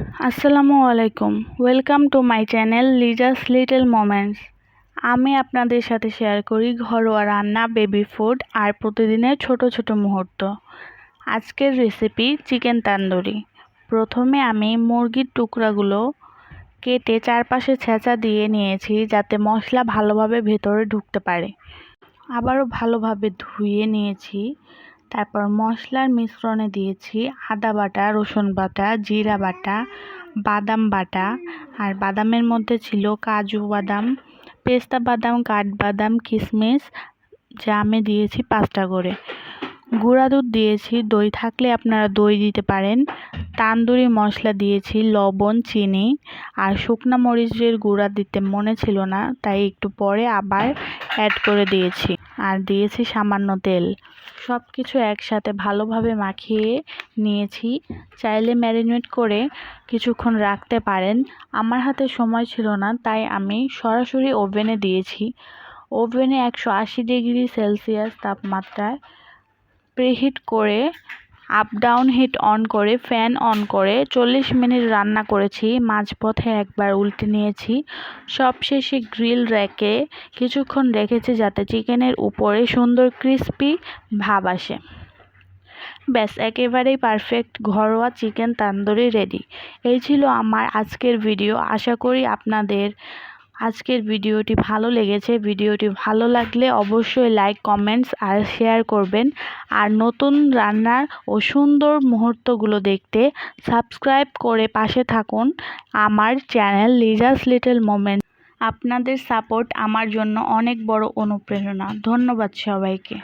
আসসালামু আলাইকুম। Welcome to my channel Liza's little moments আমি আপনাদের সাথে শেয়ার করি ঘরোয়া রান্না বেবি ফুড আর প্রতিদিনের ছোট ছোট মুহূর্ত। আজকের রেসিপি চিকেন তান্দুরি। প্রথমে আমি মুরগির টুকরাগুলো কেটে চারপাশে ছেঁচা দিয়ে নিয়েছি যাতে মশলা ভালোভাবে ভেতরে ঢুকতে পারে। আবারও ভালোভাবে ধুয়ে নিয়েছি। তারপর মশলার মিশ্রণে দিয়েছি আদা বাটা, রসুন বাটা, জিরা বাটা, বাদাম বাটা। আর বাদামের মধ্যে ছিল কাজু বাদাম, পেস্তা বাদাম, কাঠবাদাম কিশমিশ যা আমি দিয়েছি পাঁচটা করে। গুঁড়া দুধ দিয়েছি, দই থাকলে আপনারা দই দিতে পারেন। তান্দুরি মশলা দিয়েছি, লবণ, চিনি। আর শুকনো মরিচের গুঁড়া দিতে মনে ছিল না, তাই একটু পরে আবার অ্যাড করে দিয়েছি। আর দিয়েছি সামান্য তেল। সব কিছু একসাথে ভালোভাবে মাখিয়ে নিয়েছি। চাইলে ম্যারিনেট করে কিছুক্ষণ রাখতে পারেন। আমার হাতে সময় ছিল না, তাই আমি সরাসরি ওভেনে দিয়েছি। ওভেনে একশো আশি ডিগ্রি সেলসিয়াস তাপমাত্রায় প্রিহিট করে আপ ডাউন হিট অন করে ফ্যান অন করে চল্লিশ মিনিট রান্না করেছি। মাঝপথে একবার উল্টে নিয়েছি। সবশেষে গ্রিল র্যাকে কিছুক্ষণ রেখেছি যাতে চিকেনের উপরে সুন্দর ক্রিস্পি ভাব আসে। ব্যাস, একেবারেই পারফেক্ট ঘরোয়া চিকেন তান্দুরি রেডি এই ছিল আমার আজকের ভিডিও আশা করি আপনাদের আজকের ভিডিওটি ভালো লেগেছে, ভিডিওটি ভালো লাগলে অবশ্যই লাইক কমেন্টস আর শেয়ার করবেন। আর নতুন রান্নার ও সুন্দর মুহূর্তগুলো দেখতে সাবস্ক্রাইব করে পাশে থাকুন আমার চ্যানেল লিজাস লিটল মোমেন্ট আপনাদের সাপোর্ট আমার জন্য অনেক বড় অনুপ্রেরণা। ধন্যবাদ সবাইকে।